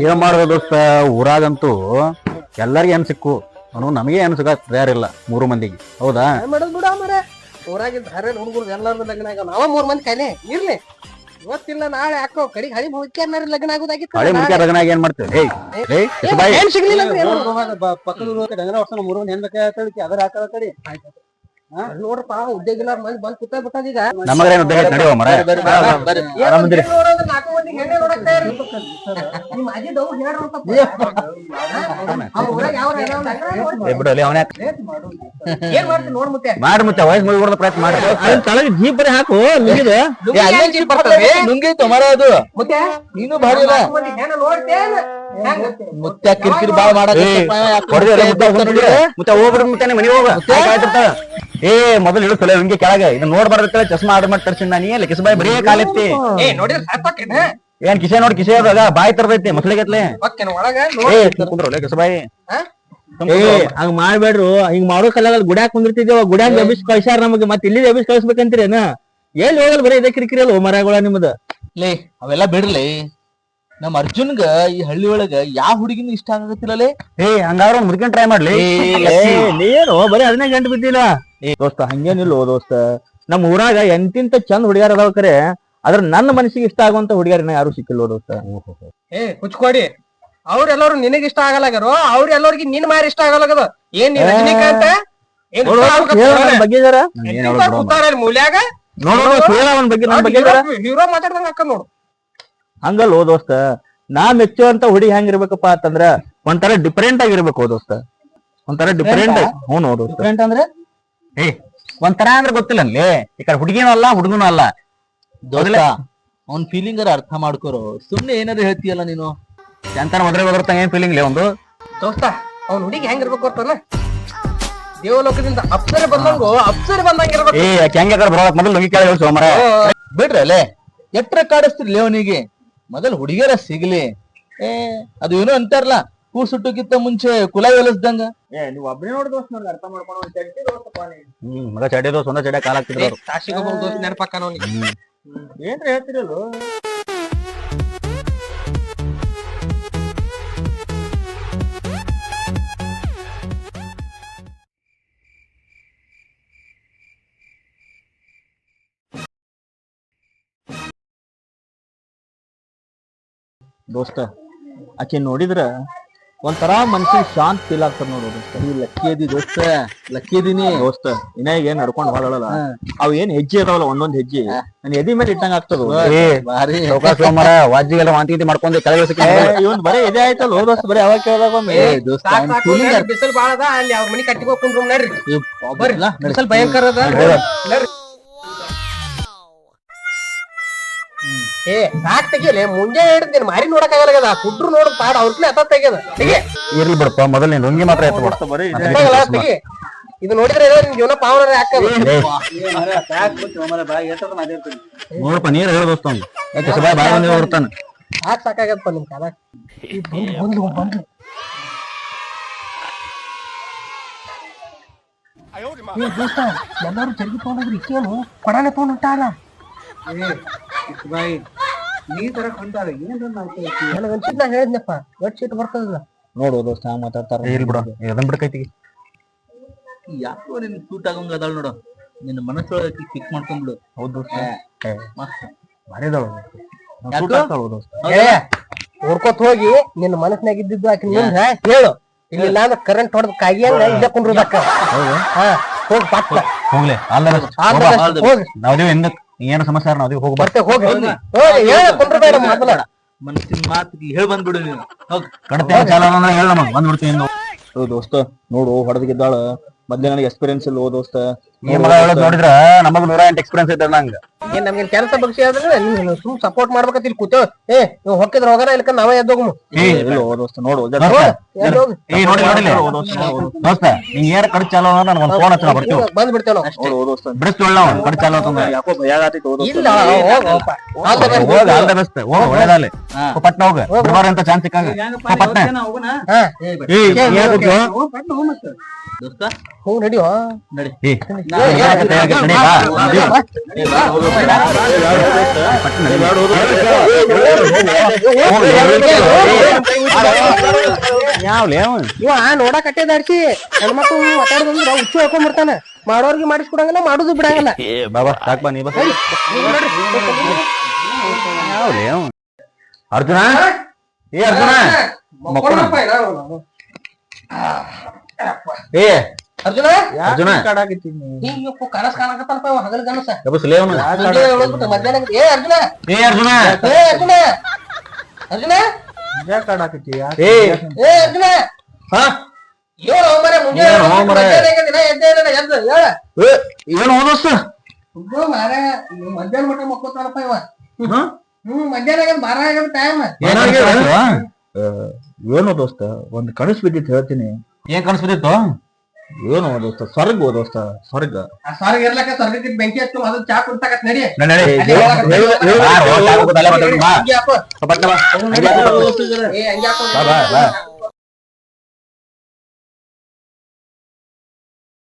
ಏನ್ ಮಾಡೋದು ದೋಸ್ತ? ಊರಾಗಂತೂ ಎಲ್ಲರಿಗೆ ಏನ್ ಸಿಕ್ಕು? ಅವನು ನಮಗೆ ಏನ್ ಸಿಗ ತಯಾರಿಲ್ಲ ಮೂರು ಮಂದಿಗೆ. ಹೌದಾ? ಏನ್ ಮಾಡೋದ್ ಬಿಡ ಮರೆ ಊರಾಗಿದ್ದ ಹರೇ ಹುಡುಗರು ಎಲ್ಲಾರ್ದು ಲಗ್ನ ಆಗ ನಾವ ಮೂರ್ ಮಂದಿ ಕೈಲಿ. ಇರ್ಲಿ. ಇವತ್ತಿಲ್ಲ ನಾಳೆ ಯಾಕೋ ಕಡಿಗೆ ಹಳಿ ಮುಖ್ಯಾರ ಲಗ್ನ ಆಗೋದಾಗಿತ್ತು ಹಳೆ ಮುಖ್ಯ ರಗನಾಗ ಏನ್ ಮಾಡ್ತೇವೆ? ಏಯ್ ಏಯ್ ಕಿಸಬಾಯಿ ಏನ್ ಸಿಗ್ಲಿಲ್ಲ ಅಂದ್ರೆ ಏನ್? ಪಕ್ಕದ ವರ್ಷ ಮೂರು ಮಂದಿ ಹೆಣ್ ಬೇಕಾಗ್ತದೆ ಅದರ ಹಾಕದ ಕಡಿ. ಅಲ್ಲ್ ನೋಡ್ರಪ್ಪ ಉದ್ಯೋಗ ಇಲ್ಲ ಮಂದಿ ಬಂದ್ ಕುತ್ತ ಬಿಟ್ಟದ ಈಗ ನಮಗೇನು ಉದ್ಯೋಗ ಐತೆ ನಡೆಯುವ ಮರ ಆರಾಮದಿರಿ ನೋಡಕ್ ತಯಾರಿ ನಿಮ್ಮ ಅಜ್ಜಿ ದೌ ಏನೋ ಮಾಡ್ತೀನಿ ನೋಡ್ ಮುತ್ತೆ? ಮಾಡಿ ಮುಚ್ಚ ವಯಸ್ಸು ಮುಗಿಬಿಡೋದು ಪ್ರಯತ್ನ ಮಾಡಿ. ತಳಗ ಜೀಪ್ ಬರೀ ಹಾಕು ನಿಂಗಿದೆ. ಅಲ್ಲೇ ಜೀಪ್ ಬರ್ತದೆ. ನುಂಗಿ ಮರ ಅದು. ಮುತ್ತೆ? ನೀನು ಭಾರಿ ನೋಡ್ತೇನ್? ಮುತ್ಯ ಕಿರಿಕಿರಿ ಬಾಳ ಮುತ್ತ ಹೋಗ್ಬಿಡ್ರಿ. ಮುತ್ತ ಮುತ್ತಾನೆ ಮನೆಗೆ ಹೋಗ. ಏ ಮೊದಲು ಹಿಡಿದು ಹಿಂಗೆ ಕೆಳಗೆ. ಇದನ್ನ ನೋಡ್ಬಾರ್ದ ಚಸ್ಮಾ ಆರ್ಡರ್ ಮಾಡಿ ತರ್ಸಿನ ನೀ ಬರೀ ಕಾಲೆತ್ತಿ. ಏ ಏನ್ ಕಿಸೆ ನೋಡಿ ಕಿಸೆ ಅದಾಗ ಬಾಯಿ ತರದೈತಿ ಮಕ್ಳಿಗತ್ಲೆ ಏ ಏ ಹಂಗ ಮಾಡ್ಬೇಡ್ರು ಹಿಂಗ್ ಮಾಡೋ ಕಲಾಗ ಗುಡ್ಯಾಗ ಕುಂದಿರ್ತಿದ್ದೇವ ಗುಡ್ಯಾಗ ಎಬ್ಬಿಸ್ ಕಳ್ಸ್ಯಾರ ನಮಗೆ ಮತ್ತೆ ಇಲ್ಲಿ ಎಬ್ಬಿಸ್ ಕಳ್ಸ್ಬೇಕಂತೀರೇನ ಎಲ್ಲಿ ಹೋಗಲ್ ಬರೀ ಇದೇ ಕಿರಿಕಿರಿ ಅಲ್ವ ಮರಗಳ ನಿಮ್ದ? ಲೇ ಅವೆಲ್ಲ ಬಿಡ್ಲಿ ನಮ್ ಅರ್ಜುನ್ಗ ಈ ಹಳ್ಳಿ ಒಳಗ ಯಾವ ಹುಡುಗಿನ ಇಷ್ಟ ಆಗತ್ತಿಲ್ಲಲೇ ಏ ಹಂಗಾದ್ರೆ ಒಂದ್ ಮುದ್ಕೊಂಡ್ ಟ್ರೈ ಮಾಡ್ಲಿ. ನೀನು ಬರೀ ಅದನ್ನೇ ಗಂಟು ಬಿದ್ದಿಲ್ಲ. ಏ ದೋಸ್ತ ಹಂಗೇನಿಲ್ಲ ಓ ದೋಸ್ತ. ನಮ್ಮ ಊರಾಗ ಎಂತಿಂತ ಚಂದ ಹುಡುಗಿಯರ್ ಅದಾವ ಕರೆ. ಅದ್ರ ನನ್ನ ಮನಸ್ಸಿಗೆ ಇಷ್ಟ ಆಗುವಂತ ಹುಡುಗಿಯರನ್ನ ಯಾರು ಸಿಕ್ಕಿಲ್ಲ ಓ ಸರ್ ಏ ಕುಚ್ಕೊಡಿ. ಅವ್ರೆಲ್ಲರೂ ನಿನಗ್ ಇಷ್ಟ ಆಗಲ್ಲಾಗರು ಅವ್ರೆಲ್ಲರಿಗೆ ನಿನ್ ಮಾರಿ ಇಷ್ಟ ಆಗಲಾಗದ ಏನ್ ನೀ ರಜನಿಕಾಂತ? ಏನ್ ನೋಡು, ಬಗ್ಗೆ ಜರ. ಕೂತಾರ ಅಲ್ಲಿ ಮೂಲ್ಯಾಗ? ನೋಡು ನೋಡು, ಹೇಳು ಅವನ್ ಬಗ್ಗೆ ನನ್ ಬಗ್ಗೆ ಜರ. ಹೀರೋ ಮಾತಾಡ್ದಂಗ ಅಕ್ಕ ನೋಡು. ಹಂಗಲ್ಲ ಓ ದೋಸ್ತ? ನಾ ಮೆಚ್ಚುವಂತ ಹುಡುಗಿ ಹೆಂಗಿರ್ಬೇಕಪ್ಪ ಅಂತಂದ್ರ ಒಂಥರ ಡಿಫರೆಂಟ್ ಆಗಿರ್ಬೇಕು ಓ ದೋಸ್ತ? ಒಂಥರ ಡಿಫರೆಂಟ್ ಹ್ಞೂ ನೋಡು ದೋಸ್ತ. ಅಂದ್ರೆ? ಏ ಒಂಥರ ಅಂದ್ರೆ ಗೊತ್ತಿಲ್ಲ ಅಲ್ಲಿ. ಈ ಕಡೆ ಹುಡುಗಿನೂ ಅಲ್ಲ ಹುಡುಗನೂ ಅಲ್ಲ. ಅವ್ನ್ ಫೀಲಿಂಗ್ ಅರ್ಥ ಮಾಡ್ಕೋರು. ಸುಮ್ನೆ ಏನಾದ್ರು ಹೇಳ್ತೀಯಲ್ಲ ನೀನು? ಎಂತ ಮದ್ರೆ ಬದರ್ತಾಗ ಏನ್ ಫೀಲಿಂಗ್ ಲೇ ಒಂದು? ದೋಸ್ತ ಅವ್ನ ಹುಡುಗಿ ಹೆಂಗಿರ್ಬೇಕು ಗೊತ್ತಲ್ಲ ದೇವಲೋಕದಿಂದ ಅಪ್ಸರೆ ಬಂದಂಗು ಅಪ್ಸರೆ ಬಂದಂಗ ಇರ್ಬೇಕು. ಏ ಆಕೆ ಹೆಂಗೆ ಯಾಕಡೆ ಬರೋಕ್ ಮೊದಲು ನುಗ್ಗಿ ಕೇಳಿ ಹೇಳ್ಸೋ ಮರ. ಬಿಡ್ರಲ್ಲೇ ಎಟ್ರ ಕಾಡಿಸ್ತಿರ್ಲಿ ಅವನಿಗೆ? ಮೊದಲ್ ಹುಡುಗಿಯರ ಸಿಗ್ಲಿ. ಏ ಅದು ಏನೋ ಅಂತಾರಲ್ಲ ಕೂರ್ ಸುಟ್ಟಕ್ಕಿಂತ ಮುಂಚೆ ಕುಲ ಎಲಸ್ದಂಗ ನೀವು ಒಬ್ಬನೇ ನೋಡಿ ದೋಸ್ತ ನನಗೆ ಅರ್ಥ ಮಾಡ್ಕೊಂಡು ಹ್ಮ್ ಮಗ ಚಡಿ ದೋಸ್ ಒಂದ ಚಡಿ ಕಾಲ ಹಾಕ್ತಿದ್ರು. ಕಾಶಿಗೆ ಹೋಗೋ ದೋಸ್ತ ನೆನಪಕ್ಕ ಅವ್ನಿಗೆ. ಏನ್ರ ಹೇಳ್ತಿರಲ್ಲ ದೋಸ್ತ ಆಕೆ ನೋಡಿದ್ರ? ಒಂಥರ ಮನ್ಸಿಗೆ ಶಾಂತ್ ಫೀಲ್ ಆಗ್ತದ ನೋಡೋದು ದೋಸ್ತ ಈ ಲಕ್ಕಿ ಅದಿ ದೋಸ್ತ. ಲಕ್ಕಿ ಅದೀನಿ ದೋಸ್ತ. ಇನ್ನ ಏನ್ ನಡ್ಕೊಂಡ್ ಹೊರಳಲ್ಲ ಅವ್ ಏನ್ ಹೆಜ್ಜೆ ಅದಾವಲ್ಲ ಒಂದೊಂದ್ ಹೆಜ್ಜೆ? ನನ್ ಎದಿ ಮೇಲೆ ಇಟ್ಟಂಗ ಆಗ್ತದ? ಏ ಭಾರಿ. ಚೌಕಾಸ್ ಮರ ವಾಜಿಗೆಲ್ಲ ವಾಂತಿ ಗೀಂತಿ ಮಾಡ್ಕೊಂಡು ಕೆಳಗೆ ಇವನ್ ಬರೇ ಎದೆ ಆಯ್ತಲ್ಲ ಹೋ ದೋಸ್ತ ಬರೀ ಅವಾಗ ಕೇಳಿದಾಗ ಒಮ್ಮೆ. ದೋಸ್ತ ಬಿಸಿಲು ಬಾಳ ಅದ ಅಲ್ಲಿ ಅವ್ರ ಮನಿ ಕಟ್ಟಿಗೆ ಕುಂಡ್ರು ನಡ್ರಿ. ಬಿಸಿಲು ಭಯಂಕರ ಅದ. ಏ ಸಾಕ್ ತೆಗಿಯಲೆ ಮುಂಜಾನೆ ಹಿಡಿದ್ ಮಾರಿ ನೋಡಕ್ ಆಗಲ್ಲ ಕುಡ್ರು ನೋಡಕ್ ಪಾಡ ಅವ್ರಕ್ಲೆ ಅತ್ತ ತೆಗ್ಯದ. ತೆಗಿ. ಇರ್ಲಿ ಬಿಡಪ್ಪ ಮೊದಲ ನೀನ್ ನುಂಗಿ ಮಾತ್ರ ಎತ್ತ ಬಿಡ. ಬರೀ ಇದೇ ಗೊತ್ತಾಗಲ್ಲ, ತೆಗಿ. ಇದು ನೋಡಿದ್ರೆ ಏನೋ ನಿನ್ ಜೀವನ ಪಾವನ ಹಾಕದ. ನೋಡಪ್ಪ ನೀರ್ ಹೇಳ ದೋಸ್ತ ಅವ್ನು. ಯಾಕೆ ಸಬಾಯ್ ಬಾಯ್ ಸಾಕ್ ನಿಮ್ ಕಾಲ. ಏ ದೋಸ್ತ ಎಲ್ಲರೂ ಚರ್ಗಿ ತಗೊಂಡೋಗ್ರಿ ಇಕ್ಕೇನು ಕೊಡಾನೆ ತಗೊಂಡ್ ನೀ ತರ ಹೊಂಟಾಳ ಏನ್ ನನಗೆ ಅನ್ಸಿದ್ ಹೇಳಿದ್ನಪ್ಪ. ಒಟ್ಟು ಸೀಟ್ ಬರ್ತದಲ್ಲ. ನೋಡು ದೋಸ್ತ ಹಂಗ್ ಮಾತಾಡ್ತಾರ ಬಿಡು. ಬಿಡ್ಕೈತಿ? ಯಾಕೋ ನಿನ್ ಸೂಟ್ ಆಗಂಗ ಅದಾಳ ನೋಡು. ನಿನ್ನ ಮನಸ್ಸೊಳಗೆ ಮಾಡ್ಕೊಂಡ್ಬಿಡು. ಹೌದು ದೋಸ್ತ. ಮಸ್ತ್ ಭಾರಿ ಅದಾಳ ಯಾಕೋ? ದೋಸ್ತ. ಏ ಹುಡ್ಕೋತ್ ಹೋಗಿ ನಿನ್ನ ಮನಸ್ನಾಗ ಇದ್ದಿದ್ದು ಆಕಿ ಮುಂದ ಹೇಳು. ಇಲ್ಲ ಅಂದ್ರೆ ಕರೆಂಟ್ ಹೊಡೆದ್ ಕಾಗಿಯಂಗ ಇಲ್ಲೇ ಕುಂಡ್ರದಕ್ಕ ಹಾ ಹೋಗ್ ಪಕ್ಕ ಹೋಗ್ಲಿ. All the best all the best, ಹೋಗ್. ನಾವ್ದೇವ್ ಹಿಂದ ಏನು ಸಮಸ್ಯೆ ಅದೇ ಹೋಗಿ ಬರ್ತ ಹೋಗಿ. ಹೇಳ ಕುಂಡ್ರಬೇಡ ಮೊದಲ ಮನಸ್ಸಿನ ಮಾತಿಗೆ ಹೇಳಿ ಬಂದ್ಬಿಡು ನೀನು. ಹೋಗ್. ಕಡತೆ ಚಾಲ ಅಂದ್ರೆ ಹೇಳ ನಮಗ್. ಬಂದ್ಬಿಡ್ತೀನಿ ಓ ದೋಸ್ತ ನೋಡು ಹೊಡೆದಿದ್ದಾಳ ಮೊದ್ಲೇ ನನಗೆ ಎಕ್ಸ್ಪೀರಿಯನ್ಸ್ ಇಲ್ಲ ಓ ದೋಸ್ತ ಮಗ ಹೇಳೋದ್ ನೋಡಿದ್ರ? ನಮಗ್ ನೂರ ಎಂಟು ಎಕ್ಸ್ಪೀರಿಯನ್ಸ್ ಐತೆ ನಂಗ. ಏನ್ ನಮ್ಗೆ ಕೆಲಸ ಬಗ್ಸಿ ಆದ್ರೆ ನೀನು ಸುಮ್ ಸಪೋರ್ಟ್ ಮಾಡ್ಬೇಕಂತ ಇಲ್ಲಿ ಕೂತೇವ್ ಏ ನೀವು ಹೊಕ್ಕಿದ್ರ ಹೋಗಾರ ಇಲ್ಕ ನಾವೇ ಎದ್ದೋಗು. ದೋಸ್ತ ನೋಡು ಏನ್ ಕಡ್ ಚಾಲೋ ನನ್ಗೆ ಒಂದು ಫೋನ್ ಹಚ್ಚ ಬರ್ತೀವಿ. ಬಂದ್ ಬಿಡ್ತೇವ್ ನಾವು. ನಾವು ಕಡ್ ಚಾಲೋ ಯಾಕೋ ಭಯ ಆಗತೈತಿ ಇಲ್ಲ ಹೋಗ್ All the best. ಹೋಗ ಆಲ್ ದ ಬೆಸ್ಟ್ ಹೋಗ ಒಳ್ಳೇದಾಗ್ಲಿ. ಪಟ್ನ ಹೋಗ. ಬರ್ಬಾರ ಅಂತ ಚಾನ್ಸ್ ಸಿಕ್ಕಂಗ. ಪಟ್ನ? ಹೋಗ್ ನಡಿಯೋ? ನಡಿ. ಯಾವ್ಲೇ? ಅವ ಇವ ನೋಡಕ್ ಅಟ್ಟೆದಾಡ್ಸಿ ಹೆಣ್ಮಕ್ಳು ಮಾತಾಡೋದಂದ್ರ ಹುಚ್ಚು ಹಾಕೊಂಡ್ಬಿಡ್ತಾನ ಮಾಡೋರ್ಗೆ ಮಾಡಿಸ್ಕೊಡಂಗಿಲ್ಲ ಮಾಡುದು ಬಿಡಂಗಿಲ್ಲ ಏ ಬಾಬಾ ಬಾ ನೀ ಅರ್ಜುನ ಏ ಅರ್ಜುನ ಏ ಅರ್ಜುನ? ಅರ್ಜುನ? ಕನಸ್ ಕಾಣಕತ್ತಲ್ಪ ಹಗಲ್ ಕನಸ ಎಬ್ಬಸ್ಲೇ ಅವನು. ಮಧ್ಯಾಹ್ನ. ಏ ಅರ್ಜುನ? ಏ ಅರ್ಜುನ? ಏ ಅರ್ಜುನ? ಅರ್ಜುನ? ಏ. ಏ ಅರ್ಜುನ? ಹಾ? ಏಳು ಮರ ಮುಂಜಾನೆ ಏನೋ ಮಾರ್ರೆ. ಮಧ್ಯಾಹ್ನ ಎದ್ದೇ ಇಲ್ಲ, ಎದ್ದು ಹೇಳ ಏ, ಏನು ಓದೋಸ್ತ ಇಬ್ರು ಮಾರ್ರೆ, ಇವ್ ಮಧ್ಯಾಹ್ನ ಮಟ್ಟ ಮಕ್ಕೋತಾನಪ್ಪ ಇವ. ಹ್ಮ್ ಮಧ್ಯಾಹ್ನ ಬಾರ ಏನು ದೋಸ್ತ? ಒಂದ್ ಕನಸು ಬಿದ್ದಿತ್ತು ಹೇಳ್ತೀನಿ. ಏನ್ ಕನ್ಸ್ಬಿಟ್ಟಿತ್ತು ಏನು ದೋಸ್ತ ಸ್ವರ್ಗ ದೋಸ್ತ ಸ್ವರ್ಗ. ಸ್ವರ್ಗ ಇರ್ಲಕ್ಕ ಸ್ವರ್ಗಕ್ಕೆ ಬೆಂಕಿ ಹಚ್ಚು ಅದು ಚಾ ಕುಡ್ತಾಕತ್ ನಡಿ. ಬಾ.